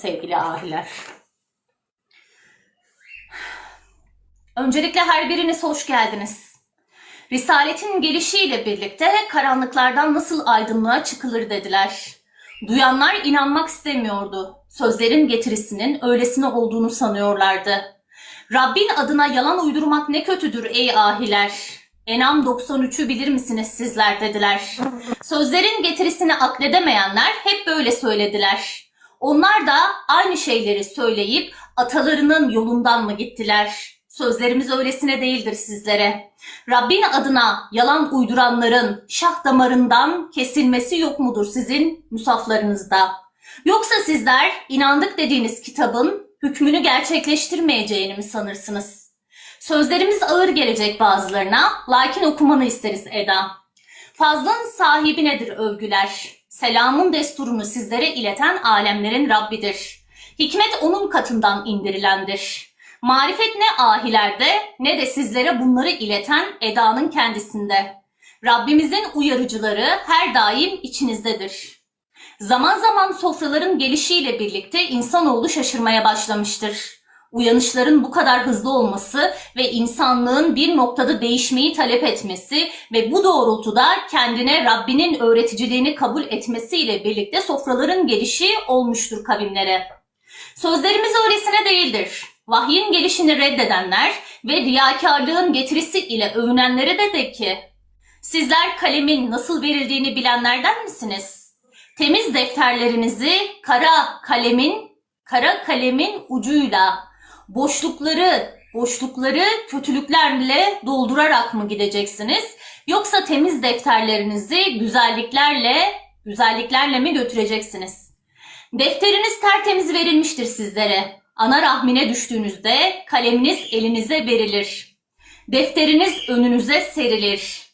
sevgili ahiler. Öncelikle her biriniz hoş geldiniz. Risaletin gelişiyle birlikte karanlıklardan nasıl aydınlığa çıkılır dediler. Duyanlar inanmak istemiyordu. Sözlerin getirisinin öylesine olduğunu sanıyorlardı. Rabbin adına yalan uydurmak ne kötüdür ey ahiler. Enam 93'ü bilir misiniz sizler dediler. Sözlerin getirisini akledemeyenler hep böyle söylediler. Onlar da aynı şeyleri söyleyip atalarının yolundan mı gittiler? Sözlerimiz öylesine değildir sizlere. Rabbin adına yalan uyduranların şah damarından kesilmesi yok mudur sizin musaflarınızda? Yoksa sizler inandık dediğiniz kitabın hükmünü gerçekleştirmeyeceğini mi sanırsınız? Sözlerimiz ağır gelecek bazılarına, lakin okumanı isteriz Eda. Fazlın sahibi nedir övgüler? Selamın desturunu sizlere ileten alemlerin Rabbidir. Hikmet onun katından indirilendir. Marifet ne ahilerde ne de sizlere bunları ileten Eda'nın kendisinde. Rabbimizin uyarıcıları her daim içinizdedir. Zaman zaman sofraların gelişiyle birlikte insanoğlu şaşırmaya başlamıştır. Uyanışların bu kadar hızlı olması ve insanlığın bir noktada değişmeyi talep etmesi ve bu doğrultuda kendine Rabbinin öğreticiliğini kabul etmesiyle birlikte sofraların gelişi olmuştur kavimlere. Sözlerimiz öylesine değildir. Vahyin gelişini reddedenler ve riyakarlığın getirisi ile övünenlere de de ki, sizler kalemin nasıl verildiğini bilenlerden misiniz? Temiz defterlerinizi kara kalemin, kara kalemin ucuyla boşlukları, boşlukları kötülüklerle doldurarak mı gideceksiniz? Yoksa temiz defterlerinizi güzelliklerle, güzelliklerle mi götüreceksiniz? Defteriniz tertemiz verilmiştir sizlere. Ana rahmine düştüğünüzde kaleminiz elinize verilir. Defteriniz önünüze serilir.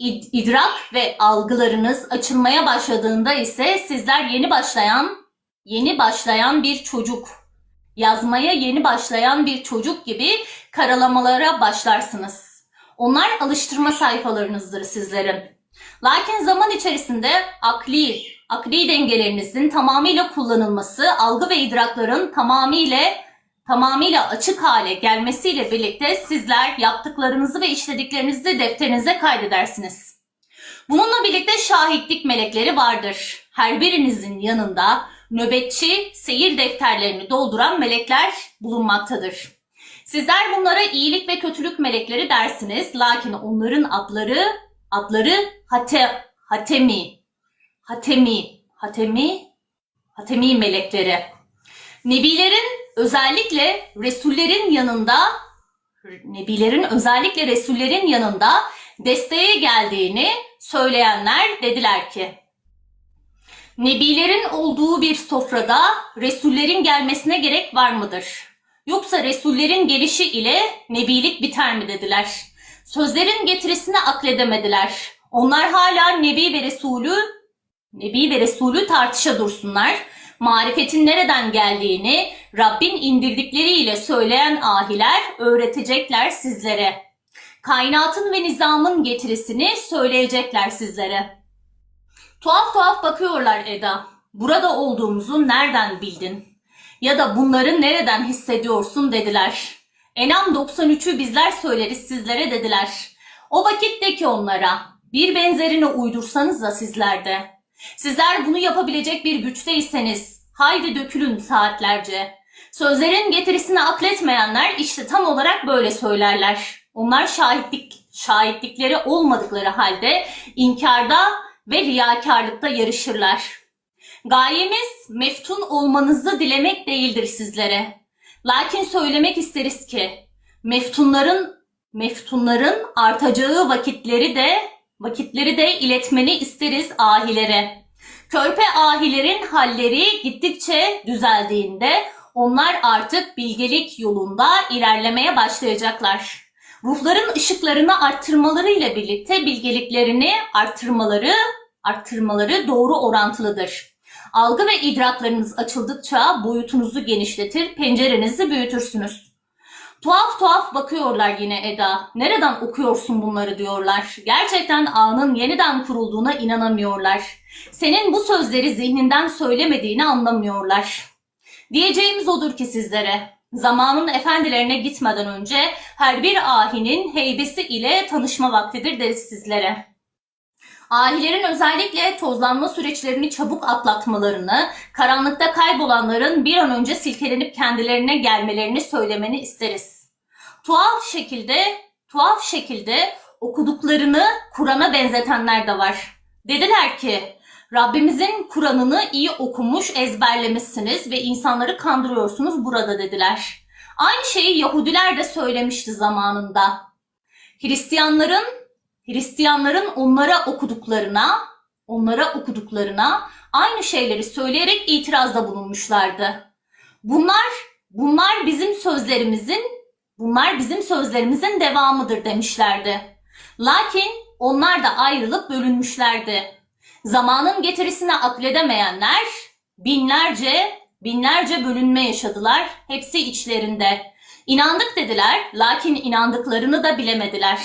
İd- idrak ve algılarınız açılmaya başladığında ise sizler yeni başlayan, yeni başlayan bir çocuk, yazmaya yeni başlayan bir çocuk gibi karalamalara başlarsınız. Onlar alıştırma sayfalarınızdır sizlerin. Lakin zaman içerisinde akli, akli dengelerinizin tamamıyla kullanılması, algı ve idrakların tamamıyla tamamıyla açık hale gelmesiyle birlikte sizler yaptıklarınızı ve işlediklerinizi defterinize kaydedersiniz. Bununla birlikte şahitlik melekleri vardır. Her birinizin yanında nöbetçi seyir defterlerini dolduran melekler bulunmaktadır. Sizler bunlara iyilik ve kötülük melekleri dersiniz. Lakin onların adları adları hate, hatemi, hatemi, hatemi, hatemi melekleri. Nebilerin özellikle Resullerin yanında Nebilerin özellikle Resullerin yanında desteğe geldiğini söyleyenler dediler ki Nebilerin olduğu bir sofrada Resullerin gelmesine gerek var mıdır? Yoksa Resullerin gelişi ile Nebilik biter mi dediler. Sözlerin getirisini akledemediler. Onlar hala Nebi ve Resulü Nebi ve Resulü tartışa dursunlar. Marifetin nereden geldiğini Rabbin indirdikleriyle söyleyen ahiler öğretecekler sizlere. Kainatın ve nizamın getirisini söyleyecekler sizlere. Tuhaf tuhaf bakıyorlar Eda. Burada olduğumuzu nereden bildin? Ya da bunları nereden hissediyorsun dediler. Enam 93'ü bizler söyleriz sizlere dediler. O vakitteki onlara bir benzerini uydursanız da sizlerde. Sizler bunu yapabilecek bir güçteyseniz haydi dökülün saatlerce. Sözlerin getirisini akletmeyenler işte tam olarak böyle söylerler. Onlar şahitlik, şahitlikleri olmadıkları halde inkarda ve riyakarlıkta yarışırlar. Gayemiz meftun olmanızı dilemek değildir sizlere. Lakin söylemek isteriz ki meftunların meftunların artacağı vakitleri de vakitleri de iletmeni isteriz ahilere. Körpe ahilerin halleri gittikçe düzeldiğinde onlar artık bilgelik yolunda ilerlemeye başlayacaklar. Ruhların ışıklarını arttırmalarıyla birlikte bilgeliklerini arttırmaları arttırmaları doğru orantılıdır. Algı ve idraklarınız açıldıkça boyutunuzu genişletir, pencerenizi büyütürsünüz. Tuhaf tuhaf bakıyorlar yine Eda. Nereden okuyorsun bunları diyorlar. Gerçekten ağının yeniden kurulduğuna inanamıyorlar. Senin bu sözleri zihninden söylemediğini anlamıyorlar. Diyeceğimiz odur ki sizlere, zamanın efendilerine gitmeden önce her bir ahinin heybesi ile tanışma vaktidir deriz sizlere. Ahilerin özellikle tozlanma süreçlerini çabuk atlatmalarını, karanlıkta kaybolanların bir an önce silkelenip kendilerine gelmelerini söylemeni isteriz. Tuhaf şekilde, tuhaf şekilde okuduklarını Kur'an'a benzetenler de var. Dediler ki, Rabbimizin Kur'an'ını iyi okumuş, ezberlemişsiniz ve insanları kandırıyorsunuz burada dediler. Aynı şeyi Yahudiler de söylemişti zamanında. Hristiyanların Hristiyanların onlara okuduklarına, onlara okuduklarına aynı şeyleri söyleyerek itirazda bulunmuşlardı. Bunlar bunlar bizim sözlerimizin bunlar bizim sözlerimizin devamıdır demişlerdi. Lakin onlar da ayrılıp bölünmüşlerdi. Zamanın getirisine akledemeyenler binlerce binlerce bölünme yaşadılar. Hepsi içlerinde. İnandık dediler lakin inandıklarını da bilemediler.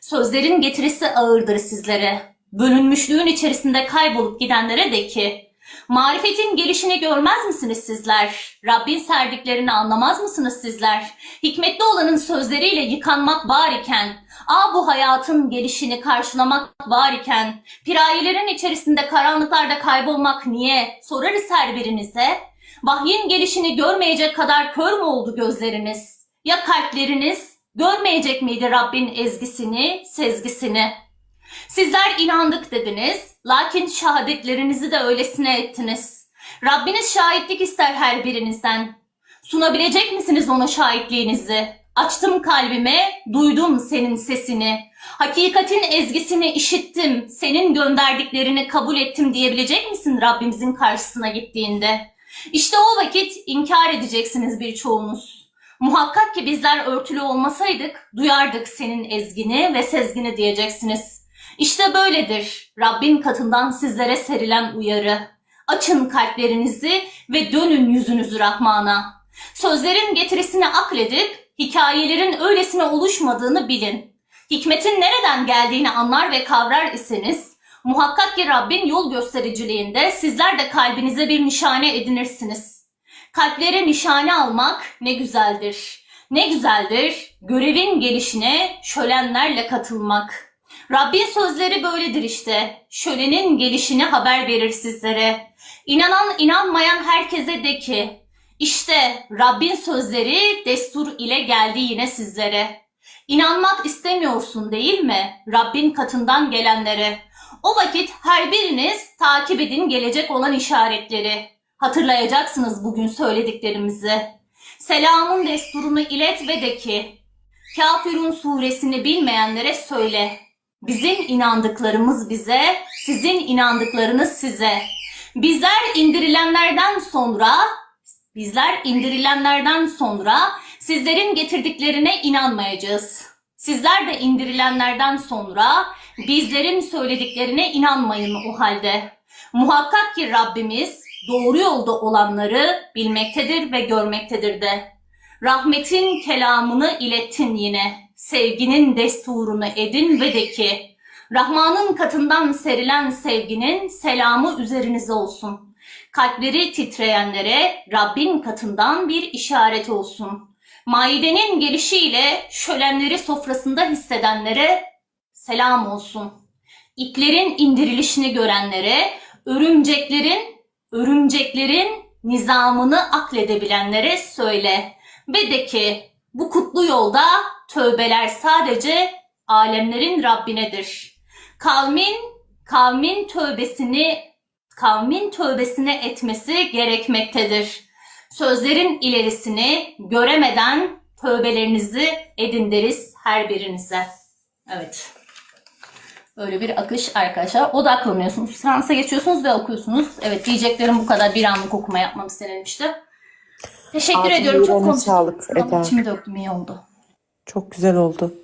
Sözlerin getirisi ağırdır sizlere. Bölünmüşlüğün içerisinde kaybolup gidenlere de ki, marifetin gelişini görmez misiniz sizler? Rabbin serdiklerini anlamaz mısınız sizler? Hikmetli olanın sözleriyle yıkanmak var iken, a bu hayatın gelişini karşılamak var iken, pirayelerin içerisinde karanlıklarda kaybolmak niye? Sorarız her birinize. Vahyin gelişini görmeyecek kadar kör mü oldu gözleriniz? Ya kalpleriniz? Görmeyecek miydi Rabbin ezgisini, sezgisini? Sizler inandık dediniz, lakin şehadetlerinizi de öylesine ettiniz. Rabbiniz şahitlik ister her birinizden. Sunabilecek misiniz ona şahitliğinizi? Açtım kalbime, duydum senin sesini. Hakikatin ezgisini işittim, senin gönderdiklerini kabul ettim diyebilecek misin Rabbimizin karşısına gittiğinde? İşte o vakit inkar edeceksiniz birçoğunuz. Muhakkak ki bizler örtülü olmasaydık duyardık senin ezgini ve sezgini diyeceksiniz. İşte böyledir Rabbin katından sizlere serilen uyarı. Açın kalplerinizi ve dönün yüzünüzü Rahman'a. Sözlerin getirisini akledip hikayelerin öylesine oluşmadığını bilin. Hikmetin nereden geldiğini anlar ve kavrar iseniz muhakkak ki Rabbin yol göstericiliğinde sizler de kalbinize bir nişane edinirsiniz. Kalplere nişane almak ne güzeldir. Ne güzeldir görevin gelişine şölenlerle katılmak. Rabbin sözleri böyledir işte. Şölenin gelişini haber verir sizlere. İnanan inanmayan herkese de ki işte Rabbin sözleri destur ile geldi yine sizlere. İnanmak istemiyorsun değil mi Rabbin katından gelenlere? O vakit her biriniz takip edin gelecek olan işaretleri. Hatırlayacaksınız bugün söylediklerimizi. Selamın desturunu ilet ve de ki, Kafirun suresini bilmeyenlere söyle. Bizim inandıklarımız bize, sizin inandıklarınız size. Bizler indirilenlerden sonra, bizler indirilenlerden sonra sizlerin getirdiklerine inanmayacağız. Sizler de indirilenlerden sonra bizlerin söylediklerine inanmayın o halde. Muhakkak ki Rabbimiz doğru yolda olanları bilmektedir ve görmektedir de. Rahmetin kelamını ilettin yine. Sevginin desturunu edin ve de ki Rahman'ın katından serilen sevginin selamı üzerinize olsun. Kalpleri titreyenlere Rabbin katından bir işaret olsun. Maidenin gelişiyle şölenleri sofrasında hissedenlere selam olsun. İplerin indirilişini görenlere, örümceklerin örümceklerin nizamını akledebilenlere söyle. Ve de ki bu kutlu yolda tövbeler sadece alemlerin Rabbinedir. Kavmin kavmin tövbesini kavmin tövbesine etmesi gerekmektedir. Sözlerin ilerisini göremeden tövbelerinizi edin deriz her birinize. Evet. Öyle bir akış arkadaşlar. Odaklanıyorsunuz. Seansa geçiyorsunuz ve okuyorsunuz. Evet diyeceklerim bu kadar. Bir anlık okuma yapmam istenilmişti. Teşekkür Ağzına ediyorum. Çok konuştum. sağlık Ama içimi döktüm iyi oldu. Çok güzel oldu.